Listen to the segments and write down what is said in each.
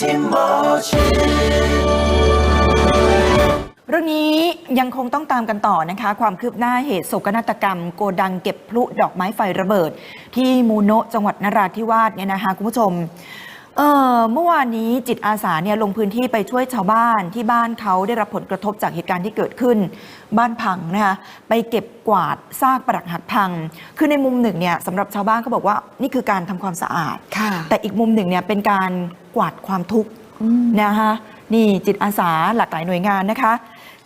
ที่หมอชิดเรื่องนี้ยังคงต้องตามกันต่อนะคะ ความคืบหน้าเหตุโศกนาฏกรรม โกดังเก็บพลุดอกไม้ไฟระเบิด ที่มูโนะจังหวัดนราธิวาสเนี่ยนะคะคุณผู้ชม เอ่อเมื่อวานนี้จิตอาสาเนี่ยลงพื้นที่ไปช่วยชาวบ้านที่บ้านเขาได้รับผลกระทบจากเหตุการณ์ที่เกิดขึ้น บ้านพังนะคะไปเก็บกวาดซากปรักหักพัง คือในมุมหนึ่งเนี่ยสำหรับชาวบ้านเขาบอกว่านี่คือการทำความสะอาดค่ะแต่อีกมุมหนึ่งเนี่ยเป็นการกวาดความทุกข์นะคะ นี่จิตอาสาหลากหลายหน่วยงานนะคะ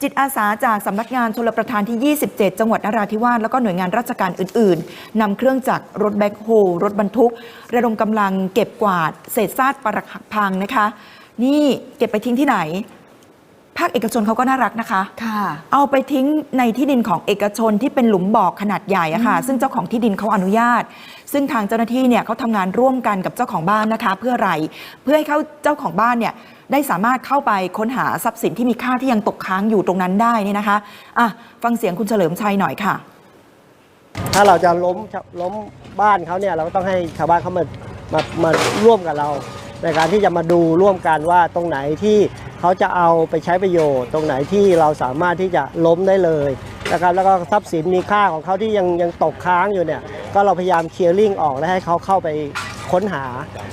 จิตอาสาจากสำนักงานชลประทานที่ 27 จังหวัดนราธิวาสแล้วก็หน่วยงานราชการอื่น ๆนำเครื่องจักรรถแบ็คโฮรถบรรทุก ระดมกำลังเก็บกวาดเศษซากปรักหักพังนะคะ นี่เก็บไปทิ้งที่ไหน ภาคเอกชนเขาก็น่ารักนะคะ ค่ะ เอาไปทิ้งในที่ดินของเอกชนที่เป็นหลุมบ่อขนาดใหญ่อะค่ะ ซึ่งเจ้าของที่ดินเขาอนุญาต ซึ่งทางเจ้าหน้าที่เนี่ยเขาทำงานร่วมกันกับเจ้าของบ้านนะคะ เพื่ออะไร เพื่อให้เขาเจ้าของบ้านเนี่ยได้สามารถเข้าไปค้นหาทรัพย์สินที่มีค่าที่ยังตกค้างอยู่ตรงนั้นได้นี่นะคะอะฟังเสียงคุณเฉลิมชัยหน่อยค่ะ ถ้าเราจะล้มล้มบ้านเขาเนี่ยเราก็ต้องให้ชาวบ้านเขามามามาร่วมกับเรา ในการที่จะมาดูร่วมกันว่าตรงไหนที่ เขาจะเอาไปใช้ประโยชน์ ตรงไหนที่เราสามารถที่จะล้มได้เลยนะครับแล้วก็ทรัพย์สินมีค่าของเขาที่ยังยังตกค้างอยู่เนี่ยก็เราพยายามเคลียร์ลิงออกและให้เขาเข้าไปค้นหา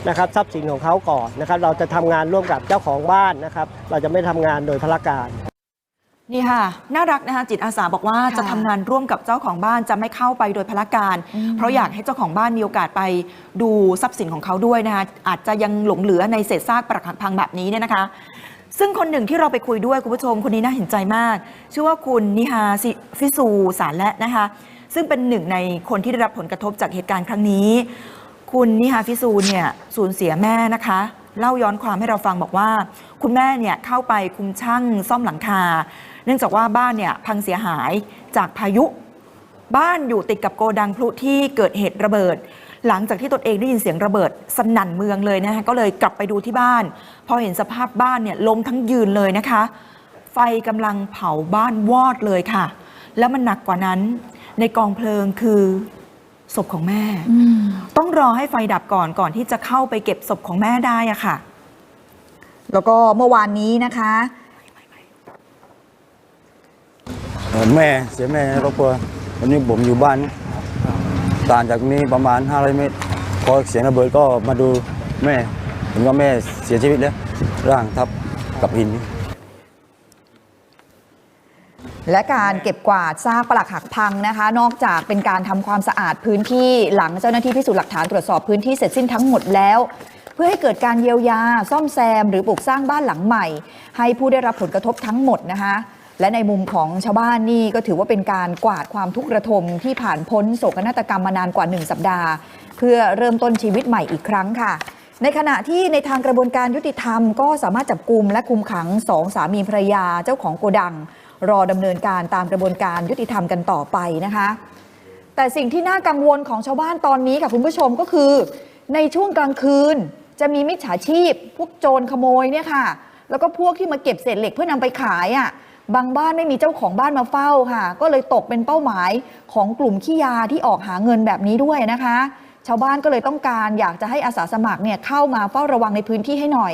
นะครับทรัพย์สินของเขาก่อนนะครับเราจะทำงานร่วมกับเจ้าของบ้านนะครับเราจะไม่ทำงานโดยพละการนี่ค่ะ น่ารักนะคะจิตอาสาบอกว่าค่ะจะทำงานร่วมกับเจ้าของบ้านจะไม่เข้าไปโดยพละการอืมเพราะอยากให้เจ้าของบ้านมีโอกาสไปดูทรัพย์สินของเขาด้วยนะคะอาจจะยังหลงเหลือในเศษซากปรักหักพังแบบนี้เนี่ยนะคะ ซึ่งคนหนึ่งที่เราไปคุยด้วยคุณผู้ชมคนนี้น่าเห็นใจมาก ชื่อว่าคุณนิฮาฟิซูสารและนะคะ ซึ่งเป็นหนึ่งในคนที่ได้รับผลกระทบจากเหตุการณ์ครั้งนี้ คุณนิฮาฟิซูเนี่ยสูญเสียแม่นะคะ เล่าย้อนความให้เราฟังบอกว่า คุณแม่เนี่ยเข้าไปคุมช่างซ่อมหลังคา เนื่องจากว่าบ้านเนี่ยพังเสียหายจากพายุ บ้านอยู่ติดกับโกดังพลุที่เกิดเหตุระเบิด หลังจากที่ตนเองได้ยินเสียงระเบิดสนั่นเมืองเลยนะคะก็เลยกลับไปดูที่บ้าน พอเห็นสภาพบ้านเนี่ยล้มทั้งยืนเลยนะคะ ไฟกำลังเผาบ้านวอดเลยค่ะ แล้วมันหนักกว่านั้น ในกองเพลิงคือศพของแม่ ต้องรอให้ไฟดับก่อนก่อนที่จะเข้าไปเก็บศพของแม่ได้อะค่ะ แล้วก็เมื่อวานนี้นะคะ แม่เสียแม่ครอบครัววันนี้ผมอยู่บ้าน ต่างจากนี้ประมาณ 500 เมตร พอเสียงระเบิดก็มาดูแม่เห็นว่าแม่เสียชีวิตแล้ว ร่างทับกับหินและการเก็บกวาดซากปลักหักพังนะคะ นอกจากเป็นการทำความสะอาดพื้นที่หลังเจ้าหน้าที่พิสูจน์หลักฐานตรวจสอบพื้นที่เสร็จสิ้นทั้งหมดแล้ว เพื่อให้เกิดการเยียวยา ซ่อมแซม หรือปลูกสร้างบ้านหลังใหม่ ให้ผู้ได้รับผลกระทบทั้งหมดนะคะ และในมุมของชาวบ้านนี่ก็ถือว่าเป็นการกวาดความทุกข์ระทมที่ผ่านพ้นโศกนาฏกรรมมานานกว่า 1 สัปดาห์ เพื่อเริ่มต้นชีวิตใหม่อีกครั้งค่ะ ในขณะที่ในทางกระบวนการยุติธรรม ก็สามารถจับกลุ่มและคุมขังสองสามีภรรยาเจ้าของโกดัง รอดำเนินการตามกระบวนการยุติธรรมกันต่อไปนะคะ แต่สิ่งที่น่ากังวลของชาวบ้านตอนนี้ค่ะคุณผู้ชมก็คือ ในช่วงกลางคืน จะมีมิจฉาชีพ พวกโจรขโมยเนี่ยค่ะ แล้วก็พวกที่มาเก็บเศษเหล็กเพื่อนำไปขายอะ บางบ้านไม่มีเจ้าของบ้านมาเฝ้าค่ะ ก็เลยตกเป็นเป้าหมายของกลุ่มขี้ยาที่ออกหาเงินแบบนี้ด้วยนะคะ ชาวบ้านก็เลยต้องการอยากจะให้อาสาสมัครเนี่ยเข้ามาเฝ้าระวังในพื้นที่ให้หน่อย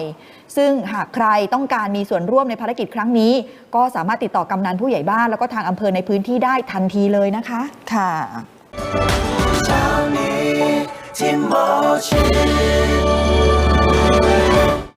ซึ่งหากใครต้องการมีส่วนร่วมในภารกิจครั้งนี้ ก็สามารถติดต่อกำนันผู้ใหญ่บ้าน แล้วก็ทางอำเภอในพื้นที่ได้ทันทีเลยนะคะ ค่ะเช้านี้ที่หมอชิด